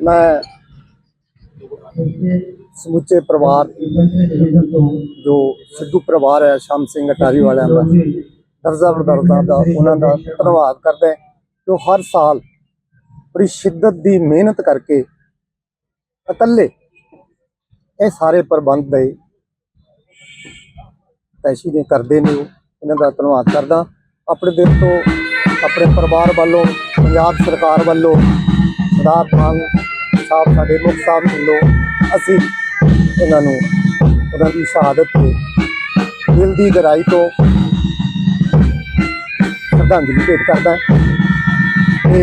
ਮੈਂ ਸਮੁੱਚੇ ਪਰਿਵਾਰ ਜੋ ਸਿੱਧੂ ਪਰਿਵਾਰ ਹੈ, ਸ਼ਾਮ ਸਿੰਘ ਅਟਾਰੀ ਵਾਲਿਆਂ ਦਾ, ਦਰਜਾ ਬਰਦਰਦਾ ਦਾ, ਉਹਨਾਂ ਦਾ ਧੰਨਵਾਦ ਕਰਦਾ ਹਾਂ, ਜੋ ਹਰ ਸਾਲ ਬੜੀ ਸ਼ਿੱਦਤ ਦੀ ਮਿਹਨਤ ਕਰਕੇ ਇਕੱਲੇ ਇਹ ਸਾਰੇ ਪ੍ਰਬੰਧ ਦੇ ਤੈਸ਼ੀ ਦੇ ਕਰਦੇ ਨੇ ਉਹ। ਇਹਨਾਂ ਦਾ ਧੰਨਵਾਦ ਕਰਦਾ ਆਪਣੇ ਦਿਲ ਤੋਂ, ਆਪਣੇ ਪਰਿਵਾਰ ਵੱਲੋਂ, ਪੰਜਾਬ ਸਰਕਾਰ ਵੱਲੋਂ ਸਰਦਾਰ ਮਾਨ ਸਾਹਿਬ ਸਾਡੇ ਮੁੱਖ ਸਾਹਿਬ ਵੱਲੋਂ ਅਸੀਂ ਇਹਨਾਂ ਨੂੰ ਉਹਨਾਂ ਦੀ ਸ਼ਹਾਦਤ ਤੇ ਦਿਲ ਦੀ ਗਹਿਰਾਈ ਤੋਂ ਸ਼ਰਧਾਂਜਲੀ ਭੇਟ ਕਰਦਾ ਤੇ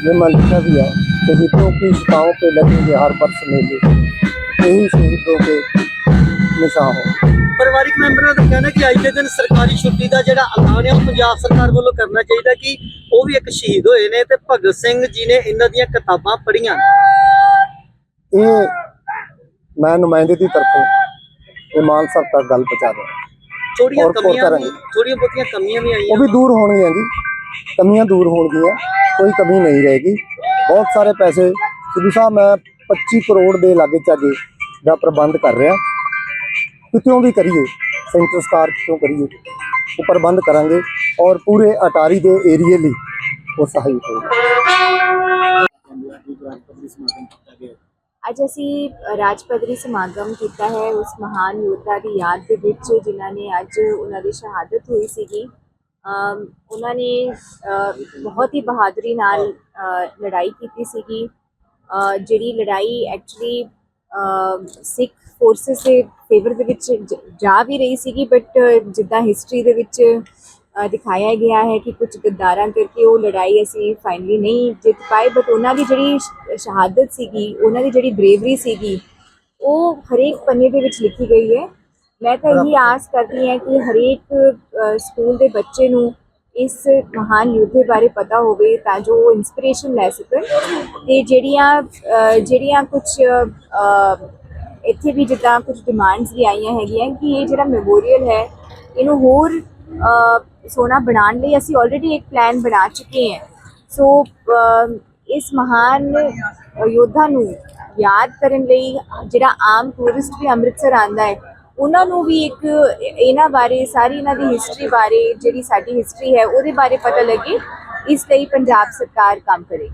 ये मन लिखा भी है शहीदों की शिकाओं पे लगेंगे हर बरस मेले यही शहीदों के निशान हो ਪਰਿਵਾਰਿਕ ਮੈਂਬਰਾਂ ਦਾ ਕਹਿਣਾ ਕਿ ਅੱਜ ਦੇ ਦਿਨ ਸਰਕਾਰੀ ਛੁੱਟੀ ਦਾ ਜਿਹੜਾ ਐਲਾਨ ਹੈ ਉਹ ਪੰਜਾਬ ਸਰਕਾਰ ਵੱਲੋਂ ਕਰਨਾ ਚਾਹੀਦਾ ਕਿ ਉਹ ਵੀ ਇੱਕ ਸ਼ਹੀਦ ਹੋਏ ਨੇ ਤੇ ਭਗਤ ਸਿੰਘ ਜੀ ਨੇ ਇਹਨਾਂ ਦੀਆਂ ਕਿਤਾਬਾਂ ਪੜ੍ਹੀਆਂ। ਇਹ ਮੈਂ ਨੁਮਾਇੰਦੇ ਦੀ ਤਰਫੋਂ ਇਹ ਮਾਨ ਸਾਹਿਬ ਤੱਕ ਗੱਲ ਪਹੁੰਚਾ ਦਿਆਂ ਥੋੜੀਆਂ ਹੋਰ- ਹੋਰ ਕਮੀਆਂ ਵੀ ਕਰਾਂਗੇ। ਥੋੜੀਆਂ ਬਹੁਤੀਆਂ ਕਮੀਆਂ ਵੀ ਉਹ ਆਈਆਂ ਵੀ ਦੂਰ ਹੋਣਗੀਆਂ ਜੀ। ਕਮੀਆਂ ਦੂਰ ਹੋਣਗੀਆਂ ਕੋਈ ਕਮੀ ਨਹੀਂ ਰਹੇਗੀ। ਬਹੁਤ ਸਾਰੇ ਪੈਸੇ ਸਿੱਧੂ ਸਾਹਿਬ ਮੈਂ 25 ਕਰੋੜ ਦੇ ਲਾਗੇ ਚਾਗੇ ਦਾ ਪ੍ਰਬੰਧ ਕਰ ਰਿਹਾ। ਕਿਤੋਂ ਵੀ ਕਰੀਏ ਸੈਂਟਰ ਸਟਾਰ ਕਿਤੋਂ ਕਰੀਏ? ਉਹ ਪ੍ਰਬੰਧ ਕਰਾਂਗੇ ਔਰ ਪੂਰੇ ਅਟਾਰੀ ਦੇ ਏਰੀਏ ਲਈ ਉਹ ਸਹਾਇਕ ਹੋਵੇਗਾ ਅੱਜ ਅਸੀਂ ਰਾਜ ਪੱਧਰੀ ਸਮਾਗਮ ਕੀਤਾ ਹੈ ਉਸ ਮਹਾਨ ਯੋਧਾ ਦੀ ਯਾਦ ਦੇ ਵਿੱਚ ਜਿਨ੍ਹਾਂ ਨੇ ਅੱਜ ਉਹਨਾਂ ਦੀ ਸ਼ਹਾਦਤ ਹੋਈ ਸੀਗੀ ਉਹਨਾਂ ਨੇ ਬਹੁਤ ਹੀ ਬਹਾਦਰੀ ਨਾਲ ਲੜਾਈ ਕੀਤੀ ਸੀਗੀ ਜਿਹੜੀ ਲੜਾਈ ਐਕਚੁਅਲੀ ਸਿੱਖ ਫੋਰਸਸ ਦੇ ਫੇਵਰ ਦੇ ਵਿੱਚ ਜਾ ਵੀ ਰਹੀ ਸੀਗੀ ਬਟ ਜਿੱਦਾਂ ਹਿਸਟਰੀ ਦੇ ਵਿੱਚ ਦਿਖਾਇਆ ਗਿਆ ਹੈ ਕਿ ਕੁਝ ਗੱਦਾਰਾਂ ਕਰਕੇ ਉਹ ਲੜਾਈ ਅਸੀਂ ਫਾਈਨਲੀ ਨਹੀਂ ਜਿੱਤ ਪਾਏ ਬਟ ਉਹਨਾਂ ਦੀ ਜਿਹੜੀ ਸ਼ਹਾਦਤ ਸੀਗੀ ਉਹਨਾਂ ਦੀ ਜਿਹੜੀ ਬਰੇਵਰੀ ਸੀਗੀ ਉਹ ਹਰੇਕ ਪੰਨੇ ਦੇ ਵਿੱਚ ਲਿਖੀ ਗਈ ਹੈ। ਮੈਂ ਤਾਂ ਇਹੀ ਆਸ ਕਰਦੀ ਹਾਂ ਕਿ ਹਰੇਕ ਸਕੂਲ ਦੇ ਬੱਚੇ ਨੂੰ ਇਸ ਮਹਾਨ ਯੋਧੇ ਬਾਰੇ ਪਤਾ ਹੋਵੇ ਤਾਂ ਜੋ ਉਹ ਇਨਸਪੀਰੇਸ਼ਨ ਲੈ ਸਕਣ। ਤੇ ਜਿਹੜੀਆਂ ਜਿਹੜੀਆਂ ਕੁਝ ਇੱਥੇ ਵੀ ਜਿੱਦਾਂ ਕੁਝ ਡਿਮਾਂਡਸ ਵੀ ਆਈਆਂ ਹੈਗੀਆਂ ਕਿ ਇਹ ਜਿਹੜਾ ਮੈਮੋਰੀਅਲ ਹੈ ਇਹਨੂੰ ਹੋਰ ਸੋਹਣਾ ਬਣਾਉਣ ਲਈ ਅਸੀਂ ਆਲਰੇਡੀ ਇੱਕ ਪਲਾਨ ਬਣਾ ਚੁੱਕੇ ਹਾਂ। ਸੋ ਇਸ ਮਹਾਨ ਯੋਧਾ ਨੂੰ ਯਾਦ ਕਰਨ ਲਈ ਜਿਹੜਾ ਆਮ ਟੂਰਿਸਟ ਵੀ ਅੰਮ੍ਰਿਤਸਰ ਆਂਦਾ ਹੈ ਉਹਨਾਂ ਨੂੰ ਵੀ ਇੱਕ ਇਹਨਾਂ ਬਾਰੇ ਸਾਰੀ ਇਹਨਾਂ ਦੀ ਹਿਸਟਰੀ ਬਾਰੇ ਜਿਹੜੀ ਸਾਡੀ ਹਿਸਟਰੀ ਹੈ ਉਹਦੇ ਬਾਰੇ ਪਤਾ ਲੱਗੇ ਇਸ ਲਈ ਪੰਜਾਬ ਸਰਕਾਰ ਕੰਮ ਕਰੇਗੀ।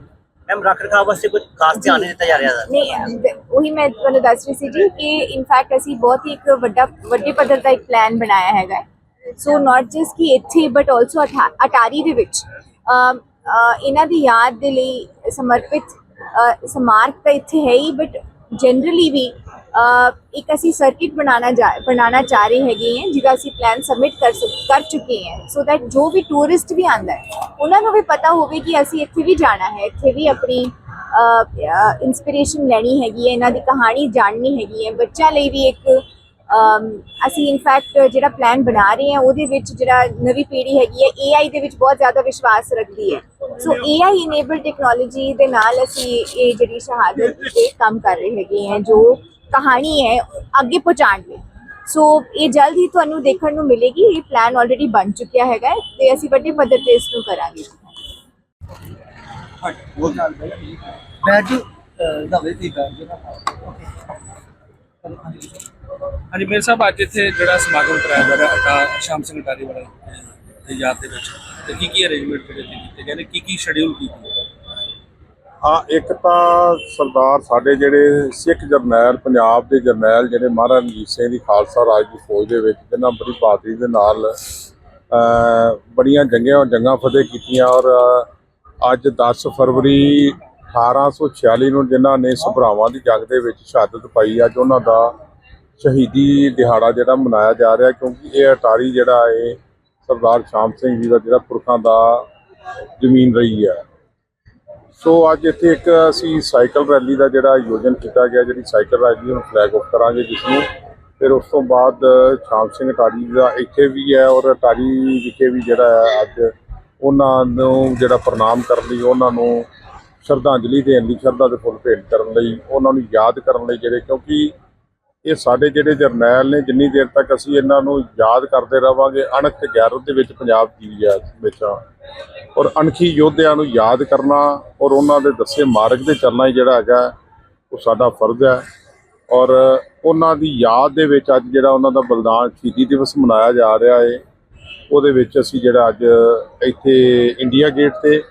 ਮੈਮ ਰੱਖ ਰਖਾਵ ਵਾਸਤੇ ਕੁਝ ਖਾਸ ਧਿਆਨ ਨਹੀਂ ਦਿੱਤਾ ਜਾ ਰਿਹਾ ਨਹੀਂ ਉਹੀ ਮੈਂ ਤੁਹਾਨੂੰ ਦੱਸ ਰਹੀ ਸੀ ਜੀ ਕਿ ਇਨਫੈਕਟ ਅਸੀਂ ਬਹੁਤ ਹੀ ਇੱਕ ਵੱਡਾ ਵੱਡੇ ਪੱਧਰ ਦਾ ਇੱਕ ਪਲਾਨ ਬਣਾਇਆ ਹੈਗਾ ਸੋ ਨਾਟ ਜਸਟ ਕਿ ਇੱਥੇ ਬਟ ਆਲਸੋ ਅਟਾਰੀ ਦੇ ਵਿੱਚ ਇਹਨਾਂ ਦੀ ਯਾਦ ਦੇ ਲਈ ਸਮਰਪਿਤ ਸਮਾਰਕ ਤਾਂ ਇੱਥੇ ਹੈ ਹੀ ਬਟ ਜਨਰਲੀ ਵੀ ਇੱਕ ਅਸੀਂ ਸਰਕਿਟ ਬਣਾਉਣਾ ਜਾ ਬਣਾਉਣਾ ਚਾਹ ਰਹੇ ਹੈਗੇ ਹਾਂ ਜਿਹਦਾ ਅਸੀਂ ਪਲਾਨ ਸਬਮਿਟ ਕਰ ਸਕ- ਕਰ ਚੁੱਕੇ ਹਾਂ ਸੋ ਦੈਟ ਜੋ ਵੀ ਟੂਰਿਸਟ ਵੀ ਆਂਦਾ ਹੈ ਉਹਨਾਂ ਨੂੰ ਵੀ ਪਤਾ ਹੋਵੇ ਕਿ ਅਸੀਂ ਇੱਥੇ ਵੀ ਜਾਣਾ ਹੈ ਇੱਥੇ ਵੀ ਆਪਣੀ ਇਨਸਪੀਰੇਸ਼ਨ ਲੈਣੀ ਹੈਗੀ ਹੈ ਇਹਨਾਂ ਦੀ ਕਹਾਣੀ ਜਾਣਨੀ ਹੈਗੀ ਹੈ ਬੱਚਿਆਂ ਲਈ ਵੀ ਇੱਕ ਅਸੀਂ ਇਨਫੈਕਟ ਜਿਹੜਾ ਪਲਾਨ ਬਣਾ ਰਹੇ ਹਾਂ, ਉਹਦੇ ਵਿੱਚ ਜਿਹੜਾ ਨਵੀਂ ਪੀੜ੍ਹੀ ਹੈਗੀ ਹੈ AI ਦੇ ਵਿੱਚ ਬਹੁਤ ਜ਼ਿਆਦਾ ਵਿਸ਼ਵਾਸ ਰੱਖਦੀ ਹੈ। ਸੋ AI ਇਨੇਬਲਡ ਟੈਕਨੋਲੋਜੀ ਦੇ ਨਾਲ ਅਸੀਂ ਇਹ ਜਿਹੜੀ ਸ਼ਹਾਦਤ ਤੇ ਕੰਮ ਕਰ ਰਹੇ ਹੈਗੇ ਹਾਂ, ਜੋ ਕਹਾਣੀ ਹੈ, ਅੱਗੇ ਪਹੁੰਚਾਉਣ ਲਈ। ਸੋ ਇਹ ਜਲਦ ਹੀ ਤੁਹਾਨੂੰ ਦੇਖਣ ਨੂੰ ਮਿਲੇਗੀ, ਇਹ ਪਲਾਨ ਆਲਰੇਡੀ ਬਣ ਚੁੱਕਿਆ ਹੈਗਾ ਹੈ ਤੇ ਅਸੀਂ ਵੱਡੇ ਪੱਧਰ ਤੇ ਇਸ ਨੂੰ ਕਰਾਂਗੇ। ਬੈਠ ਜੀ ਦਵੇ ਦੀ ਬੈਠ ਜੀ ਹਾਂਜੀ, ਮੇਰੇ ਸਾਹਿਬ, ਅੱਜ ਇੱਥੇ ਜਿਹੜਾ ਸਮਾਗਮ ਕਰਾਇਆ ਜਾ ਰਿਹਾ ਅਟਾ ਸ਼ਾਮ ਸਿੰਘ ਅਟਾਰੀ ਵਾਲਾ ਦੀ ਯਾਦ ਦੇ ਵਿੱਚ। ਤੇ ਕੀ ਕੀ ਅਰੇਂਜਮੈਂਟ ਜਿਹੜੇ ਕੀਤੇ ਗਏ ਨੇ? ਕੀ ਕੀ ਸ਼ਡਿਊਲ ਕੀਤੀ ਹਾਂ? ਇੱਕ ਤਾਂ ਸਰਦਾਰ ਸਾਡੇ ਜਿਹੜੇ ਸਿੱਖ ਜਰਨੈਲ, ਪੰਜਾਬ ਦੇ ਜਰਨੈਲ ਜਿਹੜੇ ਮਹਾਰਾਜਾ ਰਣਜੀਤ ਸਿੰਘ ਦੀ ਖਾਲਸਾ ਰਾਜ ਦੀ ਫੌਜ ਦੇ ਵਿੱਚ, ਜਿਨ੍ਹਾਂ ਬੜੀ ਬਹਾਦਰੀ ਦੇ ਨਾਲ ਬੜੀਆਂ ਜੰਗਾਂ ਜੰਗਾਂ ਫਤਿਹ ਕੀਤੀਆਂ ਔਰ ਅੱਜ 10 ਫਰਵਰੀ 1846 ਨੂੰ ਜਿਨ੍ਹਾਂ ਨੇ ਸਭਰਾਵਾਂ ਦੀ ਜੰਗ ਦੇ ਵਿੱਚ ਸ਼ਹਾਦਤ ਪਾਈ, ਅੱਜ ਉਹਨਾਂ ਦਾ ਸ਼ਹੀਦੀ ਦਿਹਾੜਾ ਜਿਹੜਾ ਮਨਾਇਆ ਜਾ ਰਿਹਾ, ਕਿਉਂਕਿ ਇਹ ਅਟਾਰੀ ਜਿਹੜਾ ਹੈ, ਸਰਦਾਰ ਸ਼ਾਮ ਸਿੰਘ ਜੀ ਦਾ ਜਿਹੜਾ ਪੁਰਖਾਂ ਦਾ ਜ਼ਮੀਨ ਰਹੀ ਹੈ। ਸੋ ਅੱਜ ਇੱਥੇ ਇੱਕ ਅਸੀਂ ਸਾਈਕਲ ਰੈਲੀ ਦਾ ਜਿਹੜਾ ਆਯੋਜਨ ਕੀਤਾ ਗਿਆ, ਜਿਹੜੀ ਸਾਈਕਲ ਰੈਲੀ ਨੂੰ ਫਲੈਗ ਆਫ ਕਰਾਂਗੇ ਜਿਸ ਨੂੰ ਫਿਰ ਉਸ ਤੋਂ ਬਾਅਦ ਸ਼ਾਮ ਸਿੰਘ ਅਟਾਰੀ ਦਾ ਇੱਥੇ ਵੀ ਹੈ ਔਰ ਅਟਾਰੀ ਵਿਖੇ ਵੀ ਜਿਹੜਾ ਹੈ ਅੱਜ ਉਹਨਾਂ ਨੂੰ ਜਿਹੜਾ ਪ੍ਰਣਾਮ ਕਰਨ ਲਈ, ਉਹਨਾਂ ਨੂੰ ਸ਼ਰਧਾਂਜਲੀ ਦੇਣ ਲਈ, ਸ਼ਰਧਾ ਦੇ ਫੁੱਲ ਭੇਟ ਕਰਨ ਲਈ, ਉਹਨਾਂ ਨੂੰ ਯਾਦ ਕਰਨ ਲਈ ਜਿਹੜੇ, ਕਿਉਂਕਿ ਇਹ ਸਾਡੇ ਜਿਹੜੇ ਜਰਨੈਲ ਨੇ ਜਿੰਨੀ ਦੇਰ ਤੱਕ ਅਸੀਂ ਇਹਨਾਂ ਨੂੰ ਯਾਦ ਕਰਦੇ ਰਵਾਂਗੇ, ਅਣਖ ਤੇ ਗੈਰਤ ਦੇ ਵਿੱਚ ਪੰਜਾਬ ਜੀ ਹੈ ਹਮੇਸ਼ਾ। ਔਰ ਅਣਖੀ ਯੋਧਿਆਂ ਨੂੰ ਯਾਦ ਕਰਨਾ ਔਰ ਉਹਨਾਂ ਦੇ ਦੱਸੇ ਮਾਰਗ ਤੇ ਚੱਲਣਾ ਹੀ ਜਿਹੜਾ ਹੈਗਾ, ਉਹ ਸਾਡਾ ਫਰਜ਼ ਹੈ। ਔਰ ਉਹਨਾਂ ਦੀ ਯਾਦ ਦੇ ਵਿੱਚ ਅੱਜ ਜਿਹੜਾ ਉਹਨਾਂ ਦਾ ਬਲੀਦਾਨ ਸ਼ਹੀਦੀ ਦਿਵਸ ਮਨਾਇਆ ਜਾ ਰਿਹਾ ਹੈ ਉਹਦੇ ਵਿੱਚ ਅਸੀਂ ਜਿਹੜਾ ਅੱਜ ਇੱਥੇ ਇੰਡੀਆ ਗੇਟ ਤੇ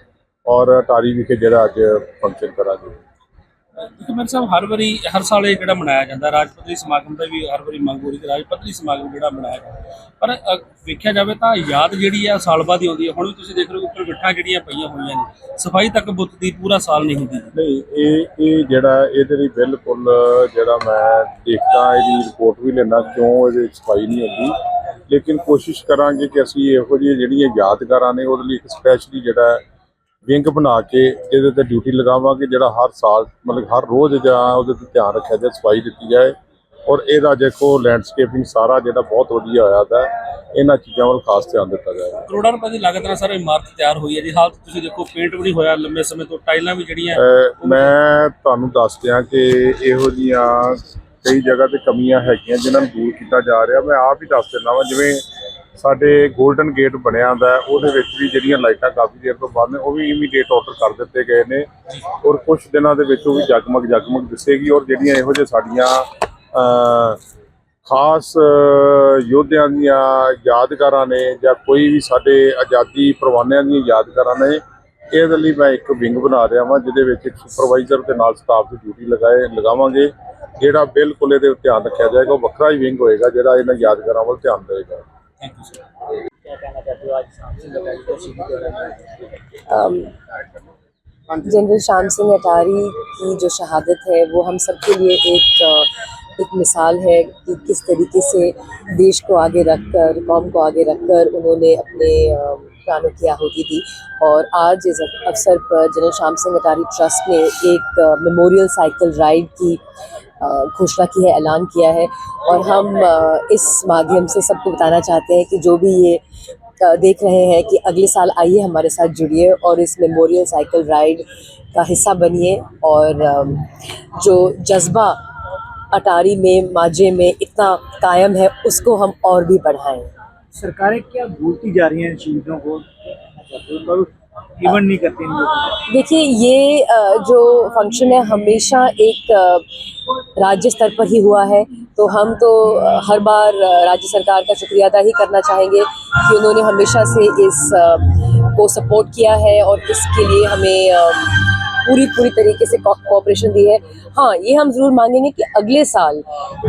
ਔਰ ਟਾਰੀ ਵਿਖੇ ਜਿਹੜਾ ਅੱਜ ਫੰਕਸ਼ਨ ਕਰਾਂਗੇ। ਇੱਕ ਮੇਰੇ ਸਾਹਿਬ ਹਰ ਵਾਰੀ ਹਰ ਸਾਲ ਇਹ ਜਿਹੜਾ ਮਨਾਇਆ ਜਾਂਦਾ ਰਾਜਪੁਰੀ ਸਮਾਗਮ ਦਾ ਵੀ ਹਰ ਵਾਰੀ ਮੰਗ ਹੋ ਰਹੀ ਕਿ ਰਾਜਪੁਰੀ ਸਮਾਗਮ ਜਿਹੜਾ ਮਨਾਇਆ ਪਰ ਅ, ਵੇਖਿਆ ਜਾਵੇ ਤਾਂ ਯਾਦ ਜਿਹੜੀ ਆ ਸਾਲ ਬਾਅਦ ਹੀ ਆਉਂਦੀ ਹੈ ਹੁਣ ਵੀ ਤੁਸੀਂ ਦੇਖ ਰਹੇ ਹੋ ਉੱਪਰ ਗਿੱਠਾਂ ਜਿਹੜੀਆਂ ਪਈਆਂ ਹੋਈਆਂ ਨੇ ਸਫ਼ਾਈ ਤੱਕ ਬੁੱਤ ਦੀ ਪੂਰਾ ਸਾਲ ਨਹੀਂ ਹੁੰਦੀ। ਨਹੀਂ ਇਹ ਇਹ ਜਿਹੜਾ ਇਹਦੇ ਲਈ ਬਿਲਕੁਲ ਜਿਹੜਾ ਮੈਂ ਦੇਖਦਾ ਇਹਦੀ ਰਿਪੋਰਟ ਵੀ ਲੈਣਾ ਕਿਉਂ ਇਹਦੇ ਵਿੱਚ ਸਫ਼ਾਈ ਨਹੀਂ ਹੁੰਦੀ। ਲੇਕਿਨ ਕੋਸ਼ਿਸ਼ ਕਰਾਂਗੇ ਕਿ ਅਸੀਂ ਇਹੋ ਜਿਹੀਆਂ ਜਿਹੜੀਆਂ ਯਾਦਗਾਰਾਂ ਨੇ ਉਹਦੇ ਲਈ ਇੱਕ ਸਪੈਸ਼ਲੀ ਜਿਹੜਾ ਵਿੰਗ ਬਣਾ ਕੇ ਇਹਦੇ ਤੇ ਡਿਊਟੀ ਲਗਾਵਾਂਗੇ ਜਿਹੜਾ ਹਰ ਸਾਲ ਮਤਲਬ ਹਰ ਰੋਜ਼ ਜਾਂ ਉਹਦੇ ਤੇ ਧਿਆਨ ਰੱਖਿਆ ਜਾਏ ਸਫ਼ਾਈ ਦਿੱਤੀ ਜਾਏ। ਔਰ ਇਹਦਾ ਦੇਖੋ ਲੈਂਡਸਕੇਪਿੰਗ ਸਾਰਾ ਜਿਹੜਾ ਬਹੁਤ ਵਧੀਆ ਹੋਇਆ ਦਾ ਇਹਨਾਂ ਚੀਜ਼ਾਂ ਵੱਲ ਖਾਸ ਧਿਆਨ ਦਿੱਤਾ ਜਾਏ। ਕਰੋੜਾਂ ਰੁਪਏ ਦੀ ਲਾਗਤ ਨਾਲ ਸਰ ਇਮਾਰਤ ਤਿਆਰ ਹੋਈ ਹੈ ਜੀ। ਹਾਲ ਤੁਸੀਂ ਦੇਖੋ ਪੇਂਟ ਵੀ ਨਹੀਂ ਹੋਇਆ ਲੰਮੇ ਸਮੇਂ ਤੋਂ ਟਾਈਲਾਂ ਵੀ ਜਿਹੜੀਆਂ ਮੈਂ ਤੁਹਾਨੂੰ ਦੱਸ ਦਿਆਂ ਕਿ ਇਹੋ ਜੀਆਂ ਕਈ ਜਗ੍ਹਾ ਤੇ ਕਮੀਆਂ ਹੈਗੀਆਂ ਜਿਨ੍ਹਾਂ ਨੂੰ ਦੂਰ ਕੀਤਾ ਜਾ ਰਿਹਾ। ਮੈਂ ਆਪ ਹੀ ਦੱਸ ਦਿੰਦਾ ਵਾਂ ਜਿਵੇਂ ਸਾਡੇ 골ਡਨ ਗੇਟ ਬਣਿਆ ਹੁੰਦਾ ਉਹਦੇ ਵਿੱਚ ਵੀ ਜਿਹੜੀਆਂ ਲਾਈਟਾਂ ਕਾਫੀ ਦੇਰ ਤੋਂ ਬੰਦ ਨੇ, ਉਹ ਵੀ ਇਮੀਡੀਏਟ ਆਰਡਰ ਕਰ ਦਿੱਤੇ ਗਏ ਨੇ ਔਰ ਕੁਝ ਦਿਨਾਂ ਦੇ ਵਿੱਚ ਉਹ ਵੀ ਜਗਮਗ ਜਗਮਗ ਦਿਸੇਗੀ ਔਰ ਜਿਹੜੀਆਂ ਇਹੋ ਜਿਹੇ ਸਾਡੀਆਂ ਖਾਸ ਯੋਧਿਆਂ ਦੀਆਂ ਯਾਦਗਾਰਾਂ ਨੇ ਜਾਂ ਕੋਈ ਵੀ ਸਾਡੇ ਆਜ਼ਾਦੀ ਪਰਵਾਨਿਆਂ ਦੀਆਂ ਯਾਦਗਾਰਾਂ ਨੇ, ਇਹਦੇ ਲਈ ਮੈਂ ਇੱਕ ਵਿੰਗ ਬਣਾ ਰਿਹਾ ਵਾਂ, ਜਿਹਦੇ ਵਿੱਚ ਇੱਕ ਸੁਪਰਵਾਈਜ਼ਰ ਦੇ ਨਾਲ ਸਟਾਫ ਦੀ ਡਿਊਟੀ ਲਗਾਏ, ਲਗਾਵਾਂਗੇ, ਜਿਹੜਾ ਬਿਲਕੁਲ ਇਹਦੇ ਧਿਆਨ ਰੱਖਿਆ ਜਾਏਗਾ, ਉਹ ਵੱਖਰਾ ਹੀ ਵਿੰਗ ਹੋਏਗਾ ਜਿਹੜਾ ਇਹਨਾਂ ਯਾਦਗਾਰਾਂ ਵੱਲ ਧਿਆਨ ਦੇਵੇਗਾ। Thank you sir general Shyam Singh Attari की जो शहादत है वो हम सब के लिए एक uh, एक मिसाल है कि किस तरीके से देश को आगे रखकर कौम को आगे रखकर उन्होंने अपने um, प्राणों की आहुति दी। और आज इस अवसर पर जनरल श्याम सिंह अटारी ट्रस्ट ने एक मेमोरियल साइकिल राइड की घोषणा की है, ऐलान किया है और हम इस माध्यम से सबको बताना चाहते हैं कि जो भी ये देख रहे हैं कि अगले साल आइए हमारे साथ जुड़िए और इस मेमोरियल साइकिल राइड का हिस्सा बनिए और जो जज्बा अटारी में, माजे में इतना कायम है, उसको हम और भी बढ़ाएँ। सरकारें क्या भूलती जा रही हैं इन शहीदों को? इवन नहीं करती देखिए, ये जो फ़ंक्शन है हमेशा एक राज्य स्तर पर ही हुआ है। तो हम तो हर बार राज्य सरकार का शुक्रिया अदा ही करना चाहेंगे कि उन्होंने हमेशा से इस को सपोर्ट किया है और इसके लिए हमें पूरी पूरी तरीके से कोऑपरेशन दी है। हाँ ये हम ज़रूर मांगेंगे कि अगले साल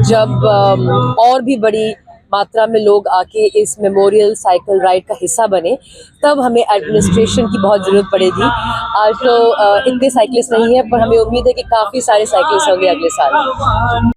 जब और भी बड़ी मात्रा में लोग आके इस मेमोरियल साइकिल राइड का हिस्सा बने, तब हमें एडमिनिस्ट्रेशन की बहुत ज़रूरत पड़ेगी। आज तो इतने साइकिलिस्ट नहीं है, पर हमें उम्मीद है कि काफ़ी सारे साइकिल्स होंगे अगले साल।